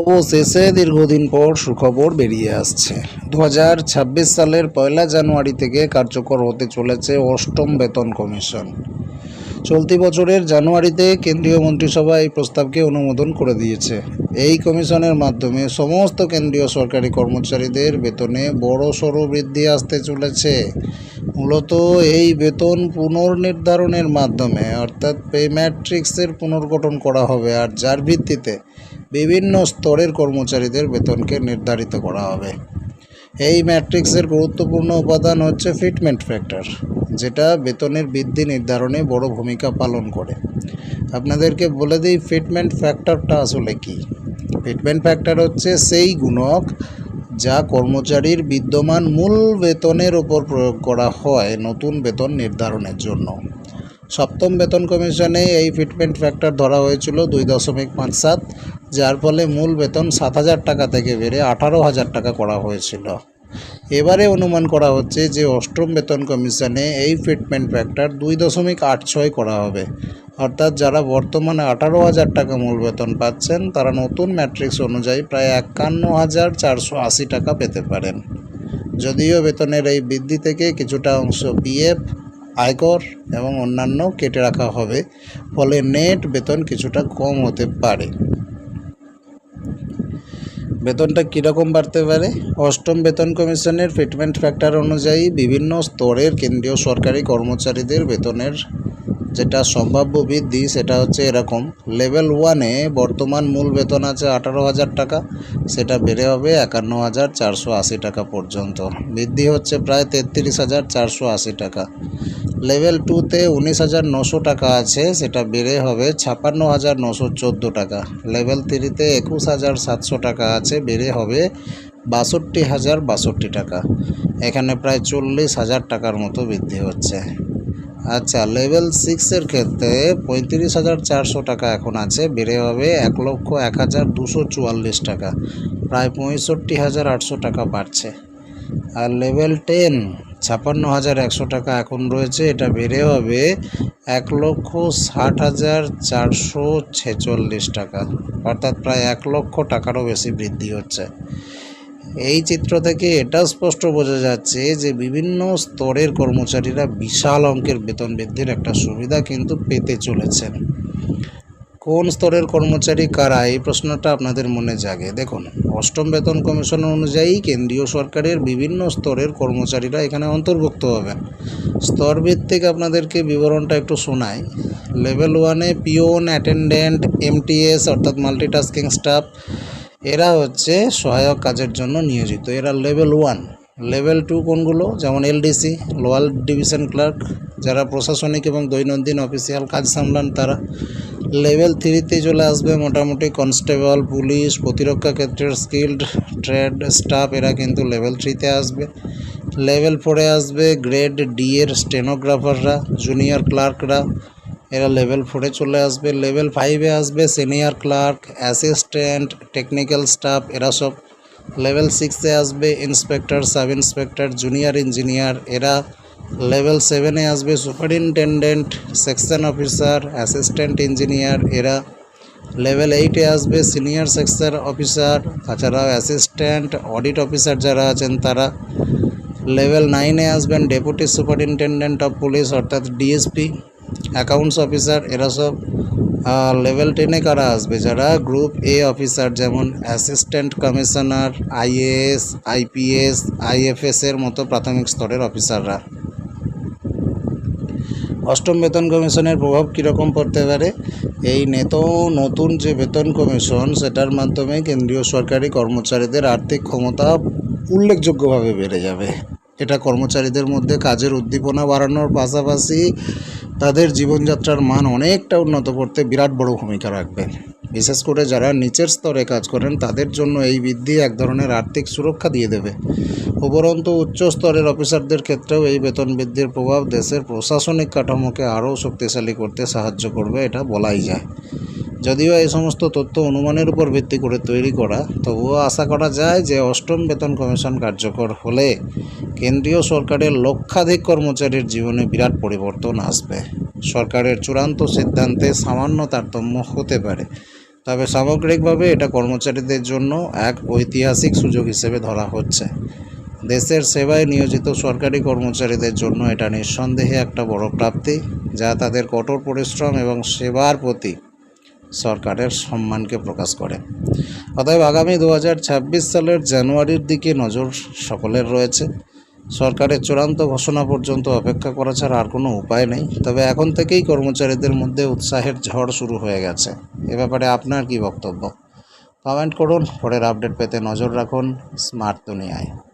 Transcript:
অবশেষে দীর্ঘদিন পর সুখবর বেরিয়ে আসছে। দু হাজার ছাব্বিশ সালের পয়লা জানুয়ারি থেকে কার্যকর হতে চলেছে অষ্টম বেতন কমিশন। চলতি বছরের জানুয়ারিতে কেন্দ্রীয় মন্ত্রিসভা এই প্রস্তাবকে অনুমোদন করে দিয়েছে। এই কমিশনের মাধ্যমে সমস্ত কেন্দ্রীয় সরকারি কর্মচারীদের বেতনে বড় সড়ো বৃদ্ধি আসতে চলেছে। মূলত এই বেতন পুনর্নির্ধারণের মাধ্যমে, অর্থাৎ পে ম্যাট্রিক্সের পুনর্গঠন করা হবে, আর যার ভিত্তিতে বিভিন্ন স্তরের কর্মচারীদের বেতনকে নির্ধারিত করা হবে। এই ম্যাট্রিক্সের গুরুত্বপূর্ণ উপাদান হচ্ছে ফিটমেন্ট ফ্যাক্টর, যেটা বেতনের বৃদ্ধি নির্ধারণে বড় ভূমিকা পালন করে। আপনাদেরকে বলে দিই, ফিটমেন্ট ফ্যাক্টরটা আসলে কি? ফিটমেন্ট ফ্যাক্টর হচ্ছে সেই গুণক যা কর্মচারীর বিদ্যমান মূল বেতনের ওপর প্রয়োগ করা হয় নতুন বেতন নির্ধারণের জন্য। সপ্তম বেতন কমিশনে এই ফিটমেন্ট ফ্যাক্টর ধরা হয়েছিল দুই দশমিক পাঁচ সাত, যার ফলে মূল বেতন সাত হাজার টাকা থেকে বেড়ে আঠারো হাজার টাকা করা হয়েছিল। এবারে অনুমান করা হচ্ছে যে অষ্টম বেতন কমিশনে এই ফিটমেন্ট ফ্যাক্টর দুই দশমিক আট ছয় করা হবে। অর্থাৎ যারা বর্তমানে আঠারো হাজার টাকা মূল বেতন পাচ্ছেন, তারা নতুন ম্যাট্রিক্স অনুযায়ী প্রায় একান্ন হাজার চারশো আশি টাকা পেতে পারেন। যদিও বেতনের এই বৃদ্ধি থেকে কিছুটা অংশ পিএফ আয়কর এবং অন্যান্য কেটে রাখা হবে, ফলে নেট বেতন কিছুটা কম হতে পারে। বেতনটা কীরকম বাড়তে পারে? অষ্টম বেতন কমিশনের ট্রিটমেন্ট ফ্যাক্টর অনুযায়ী বিভিন্ন স্তরের কেন্দ্রীয় সরকারি কর্মচারীদের বেতনের যেটা সম্ভাব্য বৃদ্ধি, সেটা হচ্ছে এরকম। লেভেল ওয়ানে বর্তমান মূল বেতন আছে আঠারো হাজার টাকা, সেটা বেড়ে হবে একান্ন হাজার চারশো আশি টাকা পর্যন্ত। বৃদ্ধি হচ্ছে প্রায় তেত্রিশ হাজার চারশো আশি টাকা। লেভেল টুতে উনিশ হাজার নশো টাকা আছে, সেটা বেড়ে হবে ছাপান্ন হাজার নশো চোদ্দ টাকা। লেভেল থ্রিতে একুশ হাজার সাতশো টাকা আছে, বেড়ে হবে বাষট্টি হাজার বাষট্টি টাকা। এখানে প্রায় চল্লিশ হাজার টাকার মতো বৃদ্ধি হচ্ছে। আচ্ছা লেভেল সিক্সের ক্ষেত্রে পঁয়ত্রিশ হাজার চারশো টাকা এখন আছে, বেড়ে হবে এক লক্ষ এক হাজার দুশো চুয়াল্লিশ টাকা। প্রায় পঁয়ষট্টি হাজার আটশো টাকা বাড়ছে। আর লেভেল টেন ছাপান্ন হাজার একশো টাকা এখন রয়েছে, এটা বেড়ে হবে এক লক্ষ ষাট হাজার চারশো ছেচল্লিশ টাকা। অর্থাৎ প্রায় এক লক্ষ টাকারও বেশি বৃদ্ধি হচ্ছে। এই চিত্র থেকে এটা স্পষ্ট বোঝা যাচ্ছে যে বিভিন্ন স্তরের কর্মচারীরা বিশাল অঙ্কের বেতন বৃদ্ধির একটা সুবিধা কিন্তু পেতে চলেছেন। কোন স্তরের কর্মচারী কারা? এই প্রশ্নটা আপনাদের মনে জাগে। দেখুন, অষ্টম বেতন কমিশন অনুযায়ী কেন্দ্রীয় সরকারের বিভিন্ন স্তরের কর্মচারীরা এখানে অন্তর্ভুক্ত হবেন। স্তরভিত্তিক আপনাদেরকে বিবরণটা একটু শোনাই। লেভেল ওয়ানে পিওন, অ্যাটেন্ডেন্ট, এমটিএস, অর্থাৎ মাল্টিটাস্কিং স্টাফ এরা হচ্ছে সহায়ক কাজের জন্য নিয়োজিত। এরা লেভেল ওয়ান লেভেল টু কোনগুলো? যেমন এলডিসি লোয়ার ডিভিশন ক্লার্ক যারা প্রশাসনিক এবং দৈনন্দিন অফিসিয়াল কাজ সামলান তারা। লেভেল থ্রিতে চলে আসবে মোটামুটি কনস্টেবল পুলিশ প্রতিরক্ষা ক্ষেত্রের স্কিল্ড ট্রেড স্টাফ এরা কিন্তু লেভেল থ্রিতে আসবে। লেভেল ফোরে আসবে গ্রেড ডি এর স্টেনোগ্রাফাররা জুনিয়র ক্লার্করা এরা লেভেল ফোরে চলে আসবে লেভেল ফাইভে আসবে senior clerk assistant technical staff এরা সব লেভেল সিক্সে আসবে inspector sub inspector junior engineer এরা লেভেল সেভেনে আসবে superintendent section officer assistant engineer এরা লেভেল এইটে আসবে সিনিয়র সেকশন অফিসার তাছাড়াও অ্যাসিস্ট্যান্ট অডিট অফিসার যারা আছেন তারা লেভেল নাইনে আসবেন ডেপুটি সুপারিনটেন্ডেন্ট অফ পুলিশ অর্থাৎ ডিএসপি অ্যাকাউন্টস অফিসার এরা সব লেভেল টেনে কারা আসবে? যারা গ্রুপ এ অফিসার যেমন assistant commissioner IAS IPS IFS এর মতো প্রাথমিক স্তরের অফিসাররা অষ্টম বেতন কমিশনের প্রভাব কীরকম পড়তে পারে? এই নেত নতুন যে বেতন কমিশন, সেটার মাধ্যমে কেন্দ্রীয় সরকারি কর্মচারীদের আর্থিক ক্ষমতা উল্লেখযোগ্যভাবে বেড়ে যাবে। এটা কর্মচারীদের মধ্যে কাজের উদ্দীপনা বাড়ানোর পাশাপাশি তাদের জীবনযাত্রার মান অনেকটা উন্নত করতে বিরাট বড় ভূমিকা রাখবে। বিশেষ করে যারা নিচের স্তরে কাজ করেন, তাদের জন্য এই বৃদ্ধি এক ধরনের আর্থিক সুরক্ষা দিয়ে দেবে। উপরন্তু, উচ্চ স্তরের অফিসারদের ক্ষেত্রেও এই বেতন বৃদ্ধির প্রভাব দেশের প্রশাসনিক কাঠামোকে আরও শক্তিশালী করতে সাহায্য করবে, এটা বলাই যায়। যদিও এই সমস্ত তথ্য অনুমানের উপর ভিত্তি করে তৈরি করা, তবুও আশা করা যায় যে অষ্টম বেতন কমিশন কার্যকর হলে কেন্দ্রীয় সরকারের লক্ষাধিক কর্মচারীর জীবনে বিরাট পরিবর্তন আসবে। সরকারের চূড়ান্ত সিদ্ধান্তে সামান্য তারতম্য হতে পারে, তবে সামগ্রিকভাবে এটা কর্মচারীদের জন্য এক ঐতিহাসিক সুযোগ হিসেবে ধরা হচ্ছে। দেশের সেবায় নিয়োজিত সরকারি কর্মচারীদের জন্য এটা নিঃসন্দেহে একটা বড় প্রাপ্তি, যা তাদের কঠোর পরিশ্রম এবং সেবার প্রতি সরকারের সম্মানকে প্রকাশ করে। অতএব আগামী দু হাজার ছাব্বিশ সালের জানুয়ারির দিকে নজর সকলের রয়েছে। সরকারের চূড়ান্ত ঘোষণা পর্যন্ত অপেক্ষা করা ছাড়া আর কোনো উপায় নেই। তবে এখন থেকেই কর্মচারীদের মধ্যে উৎসাহের ঝড় শুরু হয়ে গেছে। এ ব্যাপারে আপনার কি বক্তব্য? কমেন্ট করুন। পরের আপডেট পেতে নজর রাখুন স্মার্ট দুনিয়ায়।